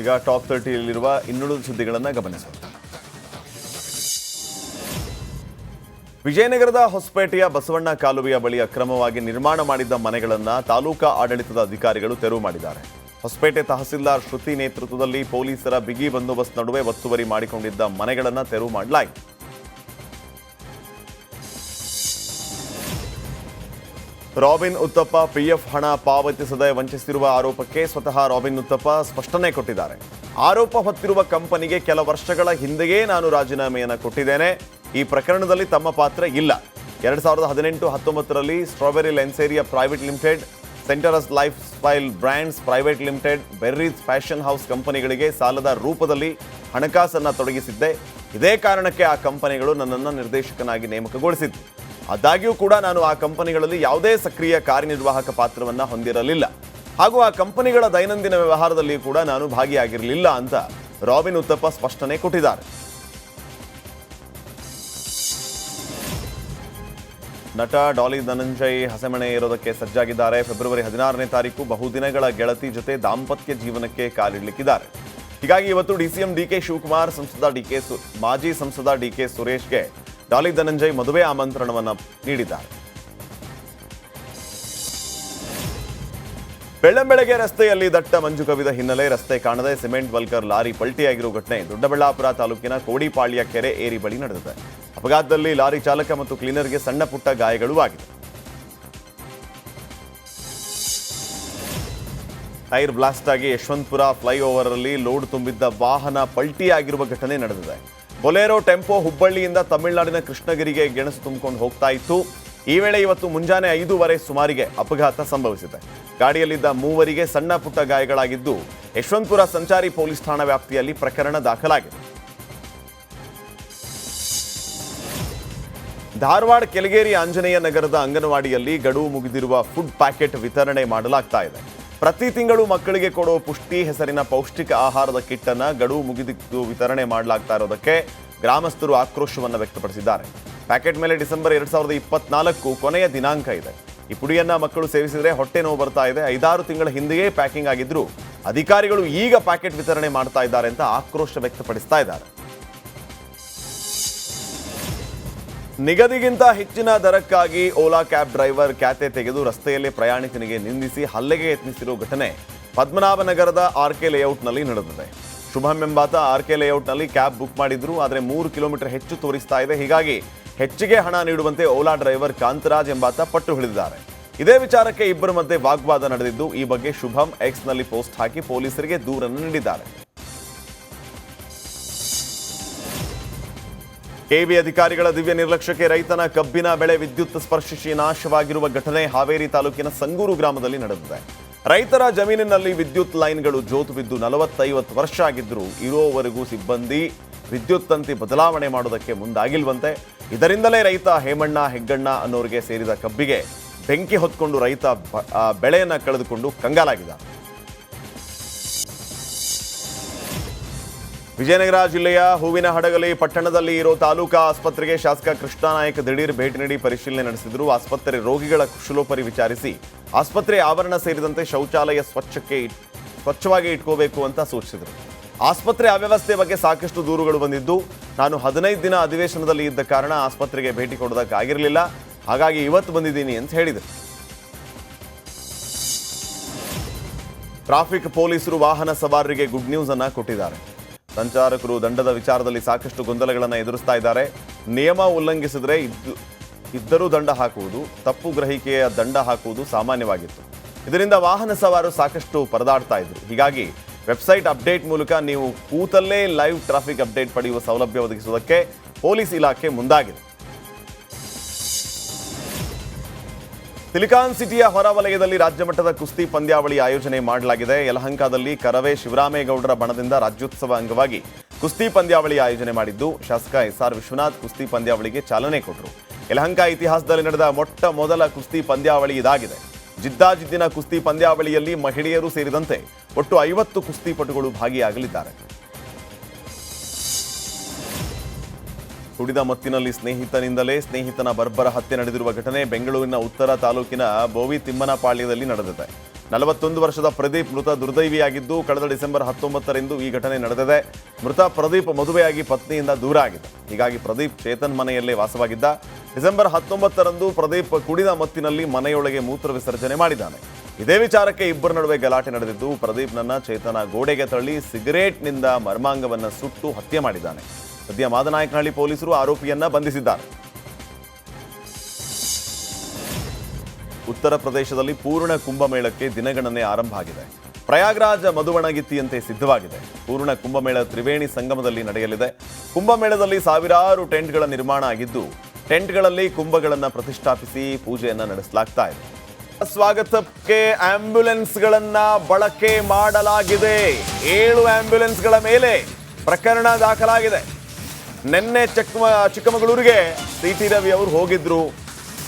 ಈಗ ಟಾಪ್ ತರ್ಟಿಯಲ್ಲಿರುವ ಇನ್ನುಳಿದ ಸುದ್ದಿಗಳನ್ನು ಗಮನಿಸೋಣ ವಿಜಯನಗರದ ಹೊಸಪೇಟೆಯ ಬಸವಣ್ಣ ಕಾಲುವೆಯ ಬಳಿ ಅಕ್ರಮವಾಗಿ ನಿರ್ಮಾಣ ಮಾಡಿದ್ದ ಮನೆಗಳನ್ನು ತಾಲೂಕಾ ಆಡಳಿತದ ಅಧಿಕಾರಿಗಳು ತೆರವು ಮಾಡಿದ್ದಾರೆ. ಹೊಸಪೇಟೆ ತಹಸೀಲ್ದಾರ್ ಶ್ರುತಿ ನೇತೃತ್ವದಲ್ಲಿ ಪೊಲೀಸರ ಬಿಗಿ ಬಂದೋಬಸ್ತ್ ನಡುವೆ ಒತ್ತುವರಿ ಮಾಡಿಕೊಂಡಿದ್ದ ಮನೆಗಳನ್ನು ತೆರವು ಮಾಡಲಾಯಿತು. ರಾಬಿನ್ ಉತ್ತಪ್ಪ ಪಿಎಫ್ ಹಣ ಪಾವತಿಸದೆ ವಂಚಿಸಿರುವ ಆರೋಪಕ್ಕೆ ಸ್ವತಃ ರಾಬಿನ್ ಉತ್ತಪ್ಪ ಸ್ಪಷ್ಟನೆ ಕೊಟ್ಟಿದ್ದಾರೆ. ಆರೋಪ ಹೊತ್ತಿರುವ ಕಂಪನಿಗೆ ಕೆಲ ವರ್ಷಗಳ ಹಿಂದೆಯೇ ನಾನು ರಾಜೀನಾಮೆಯನ್ನು ಕೊಟ್ಟಿದ್ದೇನೆ. ಈ ಪ್ರಕರಣದಲ್ಲಿ ತಮ್ಮ ಪಾತ್ರ ಇಲ್ಲ. ಎರಡ್ ಸಾವಿರದ ಹದಿನೆಂಟು ಹತ್ತೊಂಬತ್ತರಲ್ಲಿ strawberry lingerie private limited, Centaurus lifestyle brands private limited, berries fashion house ಕಂಪನಿಗಳಿಗೆ ಸಾಲದ ರೂಪದಲ್ಲಿ ಹಣಕಾಸನ್ನು ತೊಡಗಿಸಿದ್ದೆ. ಇದೇ ಕಾರಣಕ್ಕೆ ಆ ಕಂಪನಿಗಳು ನನ್ನನ್ನು ನಿರ್ದೇಶಕನಾಗಿ ನೇಮಕಗೊಳಿಸಿತ್ತು ಆದಾಗ್ಯೂ ಕೂಡ ನಾನು ಆ ಕಂಪನಿಗಳಲ್ಲಿ ಯಾವುದೇ ಸಕ್ರಿಯ ಕಾರ್ಯನಿರ್ವಾಹಕ ಪಾತ್ರವನ್ನು ಹೊಂದಿರಲಿಲ್ಲ. ಹಾಗೂ ಆ ಕಂಪನಿಗಳ ದೈನಂದಿನ ವ್ಯವಹಾರದಲ್ಲಿ ಕೂಡ ನಾನು ಭಾಗಿಯಾಗಿರಲಿಲ್ಲ ಅಂತ ರಾಬಿನ್ ಉತ್ತಪ್ಪ ಸ್ಪಷ್ಟನೆ ಕೊಟ್ಟಿದ್ದಾರೆ. ನಟ ಡಾಲಿ ಧನಂಜಯ್ ಹಸೆಮಣೆ ಇರೋದಕ್ಕೆ ಸಜ್ಜಾಗಿದ್ದಾರೆ. ಫೆಬ್ರವರಿ ಹದಿನಾರನೇ ತಾರೀಕು ಬಹುದಿನಗಳ ಗೆಳತಿ ಜೊತೆ ದಾಂಪತ್ಯ ಜೀವನಕ್ಕೆ ಕಾಲಿಡಲಿಕ್ಕಿದ್ದಾರೆ. ಹೀಗಾಗಿ ಇವತ್ತು ಡಿಸಿಎಂ ಡಿಕೆ ಶಿವಕುಮಾರ್, ಸಂಸದ ಡಿಕೆ ಮಾಜಿ ಸಂಸದ ಡಿಕೆ ಸುರೇಶ್ಗೆ ಡಾಲಿ ಧನಂಜಯ್ ಮದುವೆ ಆಮಂತ್ರಣವನ್ನು ನೀಡಿದ್ದಾರೆ. ಬೆಳ್ಳಂಬೆಳಗ್ಗೆ ರಸ್ತೆಯಲ್ಲಿ ದಟ್ಟ ಮಂಜು ಕವಿದ ಹಿನ್ನೆಲೆ ರಸ್ತೆ ಕಾಣದೆ ಸಿಮೆಂಟ್, ಬಲ್ಕರ್ ಲಾರಿ ಪಲ್ಟಿಯಾಗಿರುವ ಘಟನೆ ದೊಡ್ಡಬಳ್ಳಾಪುರ ತಾಲೂಕಿನ ಕೋಡಿಪಾಳ್ಯ ಕೆರೆ ಏರಿ ಬಳಿ ನಡೆದಿದೆ. ಅಪಘಾತದಲ್ಲಿ ಲಾರಿ ಚಾಲಕ ಮತ್ತು ಕ್ಲೀನರ್ಗೆ ಸಣ್ಣ ಪುಟ್ಟ ಗಾಯಗಳು ಆಗಿದೆ ಟೈರ್ ಬ್ಲಾಸ್ಟ್ ಆಗಿ ಯಶವಂತಪುರ ಫ್ಲೈಓವರ್ ಅಲ್ಲಿ ಲೋಡ್ ತುಂಬಿದ್ದ ವಾಹನ ಪಲ್ಟಿಯಾಗಿರುವ ಘಟನೆ ನಡೆದಿದೆ. ಬೊಲೆರೋ, ಟೆಂಪೋ, ಹುಬ್ಬಳ್ಳಿಯಿಂದ ತಮಿಳುನಾಡಿನ ಕೃಷ್ಣಗಿರಿಗೆ ಗೆಣಸು ತುಂಬಿಕೊಂಡು ಹೋಗ್ತಾ ಇತ್ತು. ಈ ವೇಳೆ ಇವತ್ತು ಮುಂಜಾನೆ ಐದೂವರೆ ಸುಮಾರಿಗೆ ಅಪಘಾತ ಸಂಭವಿಸಿದೆ. ಗಾಡಿಯಲ್ಲಿದ್ದ ಮೂವರಿಗೆ ಸಣ್ಣ ಪುಟ್ಟ ಗಾಯಗಳಾಗಿದ್ದು, ಯಶವಂತಪುರ ಸಂಚಾರಿ ಪೊಲೀಸ್ ಠಾಣಾ ವ್ಯಾಪ್ತಿಯಲ್ಲಿ ಪ್ರಕರಣ ದಾಖಲಾಗಿದೆ. ಧಾರವಾಡ ಕೆಳಗೇರಿ ಆಂಜನೇಯ ನಗರದ ಅಂಗನವಾಡಿಯಲ್ಲಿ ಗಡುವು ಮುಗಿದಿರುವ ಫುಡ್ ಪ್ಯಾಕೆಟ್ ವಿತರಣೆ ಮಾಡಲಾಗ್ತಾ ಇದೆ. ಪ್ರತಿ ತಿಂಗಳು ಮಕ್ಕಳಿಗೆ ಕೊಡೋ ಪುಷ್ಟಿ ಹೆಸರಿನ ಪೌಷ್ಟಿಕ ಆಹಾರದ ಕಿಟ್ ಅನ್ನ ಗಡುವು ಮುಗಿದಿದ್ದು ವಿತರಣೆ ಮಾಡಲಾಗ್ತಾ ಇರೋದಕ್ಕೆ ಗ್ರಾಮಸ್ಥರು ಆಕ್ರೋಶವನ್ನು ವ್ಯಕ್ತಪಡಿಸಿದ್ದಾರೆ. ಪ್ಯಾಕೆಟ್ ಮೇಲೆ ಡಿಸೆಂಬರ್ ಎರಡ್ ಸಾವಿರದ ಇಪ್ಪತ್ನಾಲ್ಕು ಕೊನೆಯ ದಿನಾಂಕ ಇದೆ. ಈ ಪುಡಿಯನ್ನ ಮಕ್ಕಳು ಸೇವಿಸಿದರೆ ಹೊಟ್ಟೆ ನೋವು ಬರ್ತಾ ಇದೆ. ಐದಾರು ತಿಂಗಳ ಹಿಂದೆಯೇ ಪ್ಯಾಕಿಂಗ್ ಆಗಿದ್ರು. ಅಧಿಕಾರಿಗಳು ಈಗ ಪ್ಯಾಕೆಟ್ ವಿತರಣೆ ಮಾಡ್ತಾ ಇದ್ದಾರೆ ಅಂತ ಆಕ್ರೋಶ ವ್ಯಕ್ತಪಡಿಸ್ತಾ ಇದ್ದಾರೆ. ನಿಗದಿಗಿಂತ ಹೆಚ್ಚಿನ ದರಕ್ಕಾಗಿ ಓಲಾ ಕ್ಯಾಬ್ ಡ್ರೈವರ್ ಖ್ಯಾತೆ ತೆಗೆದು ರಸ್ತೆಯಲ್ಲೇ ಪ್ರಯಾಣಿಕನಿಗೆ ನಿಂದಿಸಿ ಹಲ್ಲೆಗೆ ಯತ್ನಿಸಿರುವ ಘಟನೆ ಪದ್ಮನಾಭನಗರದ ಆರ್ಕೆ ಲೇಔಟ್ನಲ್ಲಿ ನಡೆದಿದೆ. ಶುಭಂ ಎಂಬಾತ ಆರ್ಕೆ ಲೇಔಟ್ನಲ್ಲಿ ಕ್ಯಾಬ್ ಬುಕ್ ಮಾಡಿದ್ರು, ಆದರೆ ಮೂರು ಕಿಲೋಮೀಟರ್ ಹೆಚ್ಚು ತೋರಿಸ್ತಾ ಇದೆ. ಹೀಗಾಗಿ ಹೆಚ್ಚಿಗೆ ಹಣ ನೀಡುವಂತೆ ಓಲಾ ಡ್ರೈವರ್ ಕಾಂತರಾಜ್ ಎಂಬಾತ ಪಟ್ಟು ಹಿಡಿದಿದ್ದಾರೆ. ಇದೇ ವಿಚಾರಕ್ಕೆ ಇಬ್ಬರ ಮಧ್ಯೆ ವಾಗ್ವಾದ ನಡೆದಿದ್ದು, ಈ ಬಗ್ಗೆ ಶುಭಂ ಎಕ್ಸ್ನಲ್ಲಿ ಪೋಸ್ಟ್ ಹಾಕಿ ಪೊಲೀಸರಿಗೆ ದೂರನ್ನು ನೀಡಿದ್ದಾರೆ. ಕೆಬಿ ಅಧಿಕಾರಿಗಳ ದಿವ್ಯ ನಿರ್ಲಕ್ಷ್ಯಕ್ಕೆ ರೈತನ ಕಬ್ಬಿನ ಬೆಳೆ ವಿದ್ಯುತ್ ಸ್ಪರ್ಶಿಸಿ ನಾಶವಾಗಿರುವ ಘಟನೆ ಹಾವೇರಿ ತಾಲೂಕಿನ ಸಂಗೂರು ಗ್ರಾಮದಲ್ಲಿ ನಡೆದಿದೆ. ರೈತರ ಜಮೀನಿನಲ್ಲಿ ವಿದ್ಯುತ್ ಲೈನ್ಗಳು ಜೋತು ಬಿದ್ದು ನಲವತ್ತೈವತ್ತು ವರ್ಷ ಆಗಿದ್ದರೂ ಇರೋವರೆಗೂ ಸಿಬ್ಬಂದಿ ವಿದ್ಯುತ್ ತಂತಿ ಬದಲಾವಣೆ ಮಾಡೋದಕ್ಕೆ ಮುಂದಾಗಿಲ್ವಂತೆ. ಇದರಿಂದಲೇ ರೈತ ಹೇಮಣ್ಣ, ಹೆಗ್ಗಣ್ಣ ಅನ್ನೋರಿಗೆ ಸೇರಿದ ಕಬ್ಬಿಗೆ ಬೆಂಕಿ ಹೊತ್ಕೊಂಡು ರೈತ ಬೆಳೆಯನ್ನು ಕಳೆದುಕೊಂಡು ಕಂಗಾಲಾಗಿದ್ದ ವಿಜಯನಗರ ಜಿಲ್ಲೆಯ ಹೂವಿನ ಹಡಗಲಿ ಪಟ್ಟಣದಲ್ಲಿ ಇರೋ ತಾಲೂಕಾ ಆಸ್ಪತ್ರೆಗೆ ಶಾಸಕ ಕೃಷ್ಣನಾಯಕ್ ದಿಢೀರ್ ಭೇಟಿ ನೀಡಿ ಪರಿಶೀಲನೆ ನಡೆಸಿದರು. ಆಸ್ಪತ್ರೆ ರೋಗಿಗಳ ಕುಶಲೋಪರಿ ವಿಚಾರಿಸಿ ಆಸ್ಪತ್ರೆ ಆವರಣ ಸೇರಿದಂತೆ ಶೌಚಾಲಯ ಸ್ವಚ್ಛಕ್ಕೆ ಸ್ವಚ್ಛವಾಗಿ ಇಟ್ಕೋಬೇಕು ಅಂತ ಸೂಚಿಸಿದರು. ಆಸ್ಪತ್ರೆ ಅವ್ಯವಸ್ಥೆ ಬಗ್ಗೆ ಸಾಕಷ್ಟು ದೂರುಗಳು ಬಂದಿದ್ದು, ನಾನು ಹದಿನೈದು ದಿನ ಅಧಿವೇಶನದಲ್ಲಿ ಇದ್ದ ಕಾರಣ ಆಸ್ಪತ್ರೆಗೆ ಭೇಟಿ ಕೊಡೋದಕ್ಕಾಗಿರಲಿಲ್ಲ ಹಾಗಾಗಿ ಇವತ್ತು ಬಂದಿದ್ದೀನಿ ಅಂತ ಹೇಳಿದರು. ಟ್ರಾಫಿಕ್ ಪೊಲೀಸರು ವಾಹನ ಸವಾರರಿಗೆ ಗುಡ್ ನ್ಯೂಸ್ ಅನ್ನ ಕೊಟ್ಟಿದ್ದಾರೆ. ಸಂಚಾರಕರು ದಂಡದ ವಿಚಾರದಲ್ಲಿ ಸಾಕಷ್ಟು ಗೊಂದಲಗಳನ್ನು ಎದುರಿಸ್ತಾ ಇದ್ದಾರೆ. ನಿಯಮ ಉಲ್ಲಂಘಿಸಿದರೆ ಇದ್ದು ಇದ್ದರೂ ದಂಡ ಹಾಕುವುದು, ತಪ್ಪು ಗ್ರಹಿಕೆಯ ದಂಡ ಹಾಕುವುದು ಸಾಮಾನ್ಯವಾಗಿತ್ತು. ಇದರಿಂದ ವಾಹನ ಸವಾರರು ಸಾಕಷ್ಟು ಪರದಾಡ್ತಾ ಇದ್ರು. ಹೀಗಾಗಿ ವೆಬ್ಸೈಟ್ ಅಪ್ಡೇಟ್ ಮೂಲಕ ನೀವು ಕೂತಲ್ಲೇ ಲೈವ್ ಟ್ರಾಫಿಕ್ ಅಪ್ಡೇಟ್ ಪಡೆಯುವ ಸೌಲಭ್ಯ ಒದಗಿಸುವುದಕ್ಕೆ ಪೊಲೀಸ್ ಇಲಾಖೆ ಮುಂದಾಗಿದೆ. ಸಿಲಿಕಾನ್ ಸಿಟಿಯ ಹೊರವಲಯದಲ್ಲಿ ರಾಜ್ಯಮಟ್ಟದ ಕುಸ್ತಿ ಪಂದ್ಯಾವಳಿ ಆಯೋಜನೆ ಮಾಡಲಾಗಿದೆ. ಯಲಹಂಕದಲ್ಲಿ ಕರವೇ ಶಿವರಾಮೇಗೌಡರ ಬಣದಿಂದ ರಾಜ್ಯೋತ್ಸವ ಅಂಗವಾಗಿ ಕುಸ್ತಿ ಪಂದ್ಯಾವಳಿ ಆಯೋಜನೆ ಮಾಡಿದ್ದು, ಶಾಸಕ ಎಸ್ಆರ್ ವಿಶ್ವನಾಥ್ ಕುಸ್ತಿ ಪಂದ್ಯಾವಳಿಗೆ ಚಾಲನೆ ಕೊಟ್ಟರು. ಯಲಹಂಕ ಇತಿಹಾಸದಲ್ಲಿ ನಡೆದ ಮೊಟ್ಟ ಮೊದಲ ಕುಸ್ತಿ ಪಂದ್ಯಾವಳಿ ಇದಾಗಿದೆ. ಜಿದ್ದಾಜಿದ್ದಿನ ಕುಸ್ತಿ ಪಂದ್ಯಾವಳಿಯಲ್ಲಿ ಮಹಿಳೆಯರು ಸೇರಿದಂತೆ ಒಟ್ಟು ಐವತ್ತು ಕುಸ್ತಿಪಟುಗಳು ಭಾಗಿಯಾಗಲಿದ್ದಾರೆ. ಕುಡಿದ ಮತ್ತಿನಲ್ಲಿ ಸ್ನೇಹಿತನಿಂದಲೇ ಸ್ನೇಹಿತನ ಬರ್ಬರ ಹತ್ಯೆ ನಡೆದಿರುವ ಘಟನೆ ಬೆಂಗಳೂರಿನ ಉತ್ತರ ತಾಲೂಕಿನ ಬೋವಿ ತಿಮ್ಮನಪಾಳ್ಯದಲ್ಲಿ ನಡೆದಿದೆ. ನಲವತ್ತೊಂದು ವರ್ಷದ ಪ್ರದೀಪ್ ಮೃತ ದುರ್ದೈವಿಯಾಗಿದ್ದು, ಕಳೆದ ಡಿಸೆಂಬರ್ ಹತ್ತೊಂಬತ್ತರಂದು ಈ ಘಟನೆ ನಡೆದಿದೆ. ಮೃತ ಪ್ರದೀಪ್ ಮದುವೆಯಾಗಿ ಪತ್ನಿಯಿಂದ ದೂರ ಆಗಿದೆ. ಹೀಗಾಗಿ ಪ್ರದೀಪ್ ಚೇತನ್ ಮನೆಯಲ್ಲೇ ವಾಸವಾಗಿದ್ದ. ಡಿಸೆಂಬರ್ ಹತ್ತೊಂಬತ್ತರಂದು ಪ್ರದೀಪ್ ಕುಡಿದ ಮತ್ತಿನಲ್ಲಿ ಮನೆಯೊಳಗೆ ಮೂತ್ರ ವಿಸರ್ಜನೆ ಮಾಡಿದ್ದಾನೆ. ಇದೇ ವಿಚಾರಕ್ಕೆ ಇಬ್ಬರ ನಡುವೆ ಗಲಾಟೆ ನಡೆದಿದ್ದು ಪ್ರದೀಪ್ನನ್ನ ಚೇತನ ಗೋಡೆಗೆ ತಳ್ಳಿ ಸಿಗರೇಟ್ನಿಂದ ಮರ್ಮಾಂಗವನ್ನು ಸುಟ್ಟು ಹತ್ಯೆ ಮಾಡಿದ್ದಾನೆ. ಸದ್ಯ ಮಾದನಾಯಕನಹಳ್ಳಿ ಪೊಲೀಸರು ಆರೋಪಿಯನ್ನ ಬಂಧಿಸಿದ್ದಾರೆ. ಉತ್ತರ ಪ್ರದೇಶದಲ್ಲಿ ಪೂರ್ಣ ಕುಂಭಮೇಳಕ್ಕೆ ದಿನಗಣನೆ ಆರಂಭ ಆಗಿದೆ. ಪ್ರಯಾಗ್ರಾಜ ಮಧುವಣಗಿತ್ತಿಯಂತೆ ಸಿದ್ಧವಾಗಿದೆ. ಪೂರ್ಣ ಕುಂಭಮೇಳ ತ್ರಿವೇಣಿ ಸಂಗಮದಲ್ಲಿ ನಡೆಯಲಿದೆ. ಕುಂಭಮೇಳದಲ್ಲಿ ಸಾವಿರಾರು ಟೆಂಟ್ಗಳ ನಿರ್ಮಾಣ ಆಗಿದ್ದು, ಟೆಂಟ್ಗಳಲ್ಲಿ ಕುಂಭಗಳನ್ನು ಪ್ರತಿಷ್ಠಾಪಿಸಿ ಪೂಜೆಯನ್ನು ನಡೆಸಲಾಗ್ತಾ ಇದೆ. ಸ್ವಾಗತಕ್ಕೆ ಆಂಬ್ಯುಲೆನ್ಸ್ಗಳನ್ನ ಬಳಕೆ ಮಾಡಲಾಗಿದೆ. ಏಳು ಆಂಬ್ಯುಲೆನ್ಸ್ಗಳ ಮೇಲೆ ಪ್ರಕರಣ ದಾಖಲಾಗಿದೆ. ನಿನ್ನೆ ಚಿಕ್ಕ ಚಿಕ್ಕಮಗಳೂರಿಗೆ ಸಿ ಟಿ ರವಿ ಅವರು ಹೋಗಿದ್ರು.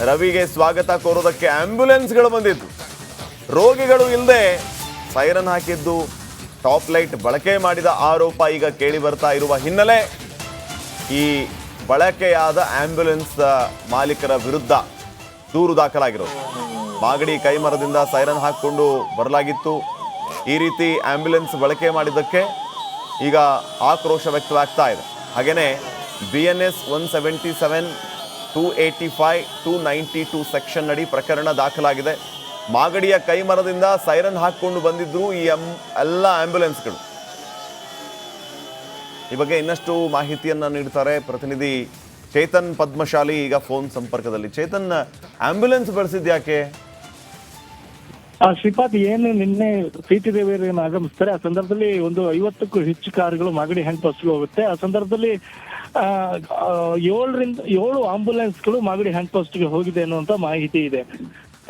ರವಿಗೆ ಸ್ವಾಗತ ಕೋರೋದಕ್ಕೆ ಆಂಬ್ಯುಲೆನ್ಸ್ಗಳು ಬಂದಿದ್ದು. ರೋಗಿಗಳು ಇಲ್ಲದೆ ಸೈರನ್ ಹಾಕಿದ್ದು. ಟಾಪ್ ಲೈಟ್ ಬಳಕೆ ಮಾಡಿದ ಆರೋಪ ಈಗ ಕೇಳಿ ಬರ್ತಾ ಇರುವ ಹಿನ್ನೆಲೆ ಈ ಬಳಕೆಯಾದ ಆಂಬ್ಯುಲೆನ್ಸ್ ಮಾಲೀಕರ ವಿರುದ್ಧ ದೂರು ದಾಖಲಾಗಿರೋದು. ಮಾಗಡಿ ಕೈಮರದಿಂದ ಸೈರನ್ ಹಾಕಿಕೊಂಡು ಬರಲಾಗಿತ್ತು. ಈ ರೀತಿ ಆಂಬ್ಯುಲೆನ್ಸ್ ಬಳಕೆ ಮಾಡಿದ್ದಕ್ಕೆ ಈಗ ಆಕ್ರೋಶ ವ್ಯಕ್ತವಾಗ್ತಾ ಇದೆ. ಹಾಗೆಯೇ B N S one seventy seven two eighty five two ninety two section ಅಡಿ ಪ್ರಕರಣ ದಾಖಲಾಗಿದೆ. ಮಾಗಡಿಯ ಕೈಮರದಿಂದ ಸೈರನ್ ಹಾಕ್ಕೊಂಡು ಬಂದಿದ್ದರು ಈ ಎಂ, ಎಲ್ಲ ಆ್ಯಂಬುಲೆನ್ಸ್ಗಳು ಈ ಬಗ್ಗೆ ಇನ್ನಷ್ಟು ಮಾಹಿತಿಯನ್ನು ನೀಡ್ತಾರೆ ಪ್ರತಿನಿಧಿ ಚೇತನ್ ಪದ್ಮಶಾಲಿ ಈಗ ಫೋನ್ ಸಂಪರ್ಕದಲ್ಲಿ. ಚೇತನ್, ಆಂಬ್ಯುಲೆನ್ಸ್ ಬಳಸಿದ್ಯಾಕೆ ಆ, ಶ್ರೀಪಾದ್, ಏನು ನಿನ್ನೆ ಸಿಟಿ ದೇವಿಯರು ಆಗಮಿಸ್ತಾರೆ? ಆ ಸಂದರ್ಭದಲ್ಲಿ ಒಂದು ಐವತ್ತಕ್ಕೂ ಹೆಚ್ಚು ಕಾರುಗಳು ಮಾಗಡಿ ಹ್ಯಾಂಡ್ ಪೋಸ್ಟ್ಗೆ ಹೋಗುತ್ತೆ. ಆ ಸಂದರ್ಭದಲ್ಲಿ ಏಳರಿಂದ ಏಳು ಆಂಬುಲೆನ್ಸ್ಗಳು ಮಾಗಡಿ ಹ್ಯಾಂಡ್ ಪೋಸ್ಟ್ಗೆ ಹೋಗಿದೆ ಅನ್ನುವಂತ ಮಾಹಿತಿ ಇದೆ.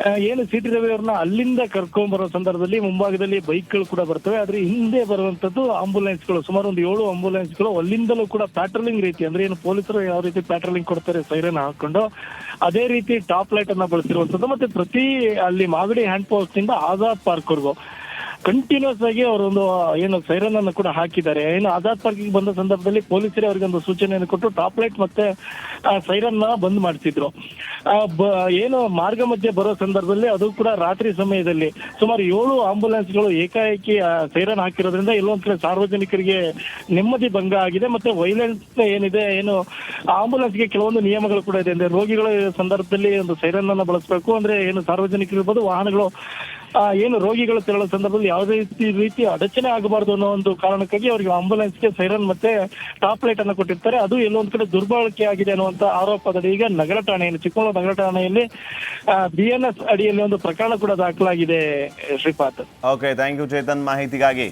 ಏನು ರವಿ ಅವ್ರನ್ನ ಅಲ್ಲಿಂದ ಕರ್ಕೊಂಡ್ ಬರೋ ಸಂದರ್ಭದಲ್ಲಿ ಮುಂಭಾಗದಲ್ಲಿ ಬೈಕ್ಗಳು ಕೂಡ ಬರ್ತವೆ. ಆದ್ರೆ ಹಿಂದೆ ಬರುವಂತದ್ದು ಆಂಬುಲೆನ್ಸ್ಗಳು. ಸುಮಾರು ಒಂದು ಏಳು ಆಂಬುಲೆನ್ಸ್ಗಳು ಅಲ್ಲಿಂದಲೂ ಕೂಡ ಪ್ಯಾಟ್ರೋಲಿಂಗ್ ರೀತಿ. ಅಂದ್ರೆ ಏನು ಪೊಲೀಸರು ಯಾವ ರೀತಿ ಪ್ಯಾಟ್ರೋಲಿಂಗ್ ಕೊಡ್ತಾರೆ ಸೈರನ್ ಹಾಕೊಂಡು ಅದೇ ರೀತಿ ಟಾಪ್ ಲೈಟ್ ಅನ್ನ ಬಳಸಿರುವಂತದ್ದು. ಮತ್ತೆ ಪ್ರತಿ ಅಲ್ಲಿ ಮಾಗಡಿ ಹ್ಯಾಂಡ್ ಪೋಸ್ಟ್ ಇಂದ ಆಜಾದ್ ಪಾರ್ಕ್ ವರೆಗೂ. ಕಂಟಿನ್ಯೂಸ್ ಆಗಿ ಅವರೊಂದು ಏನು ಸೈರನ್ ಅನ್ನು ಕೂಡ ಹಾಕಿದ್ದಾರೆ. ಏನು ಆಜಾದ್ ಪಾರ್ಕಿಗೆ ಬಂದ ಸಂದರ್ಭದಲ್ಲಿ ಪೊಲೀಸರೇ ಅವರಿಗೆ ಒಂದು ಸೂಚನೆಯನ್ನು ಕೊಟ್ಟು ಟಾಪ್ ಲೈಟ್ ಮತ್ತೆ ಸೈರನ್ನ ಬಂದ್ ಮಾಡಿಸಿದ್ರು. ಏನು ಮಾರ್ಗ ಮಧ್ಯೆ ಬರೋ ಸಂದರ್ಭದಲ್ಲಿ ಅದು ಕೂಡ ರಾತ್ರಿ ಸಮಯದಲ್ಲಿ ಸುಮಾರು ಏಳು ಆಂಬುಲೆನ್ಸ್ಗಳು ಏಕಾಏಕಿ ಸೈರನ್ ಹಾಕಿರೋದ್ರಿಂದ ಎಲ್ಲೊಂದ್ ಕಡೆ ಸಾರ್ವಜನಿಕರಿಗೆ ನೆಮ್ಮದಿ ಭಂಗ ಆಗಿದೆ ಮತ್ತೆ ವೈಲೆನ್ಸ್ ಏನಿದೆ, ಏನು, ಆಂಬುಲೆನ್ಸ್ಗೆ ಕೆಲವೊಂದು ನಿಯಮಗಳು ಕೂಡ ಇದೆ. ಅಂದ್ರೆ ರೋಗಿಗಳ ಸಂದರ್ಭದಲ್ಲಿ ಒಂದು ಸೈರನ್ ಅನ್ನ ಬಳಸಬೇಕು. ಅಂದ್ರೆ ಏನು ಸಾರ್ವಜನಿಕರು ಇರ್ಬೋದು ವಾಹನಗಳು ಏನು ರೋಗಿಗಳು ತೆರಳೋ ಸಂದರ್ಭದಲ್ಲಿ ಯಾವುದೇ ರೀತಿ ಅಡಚಣೆ ಆಗಬಾರ್ದು ಅನ್ನೋ ಒಂದು ಕಾರಣಕ್ಕಾಗಿ ಅವರಿಗೆ ಆಂಬುಲೆನ್ಸ್ಗೆ ಸೈರನ್ ಮತ್ತೆ ಟಾಪ್ ಲೈಟ್ ಅನ್ನು ಕೊಟ್ಟಿರ್ತಾರೆ. ಅದು ಎಲ್ಲೊಂದ್ ಕಡೆ ದುರ್ಬಳಕೆ ಆಗಿದೆ ಅನ್ನುವಂತ ಆರೋಪದಲ್ಲಿ ಈಗ ನಗರ ಠಾಣೆಯಲ್ಲಿ, ಚಿಕ್ಕಮಗಳೂರು ನಗರ ಠಾಣೆಯಲ್ಲಿ ಬಿ ಎನ್ ಎಸ್ ಅಡಿಯಲ್ಲಿ ಒಂದು ಪ್ರಕರಣ ಕೂಡ ದಾಖಲಾಗಿದೆ Sripath okay thank you Chetan ಮಾಹಿತಿಗಾಗಿ.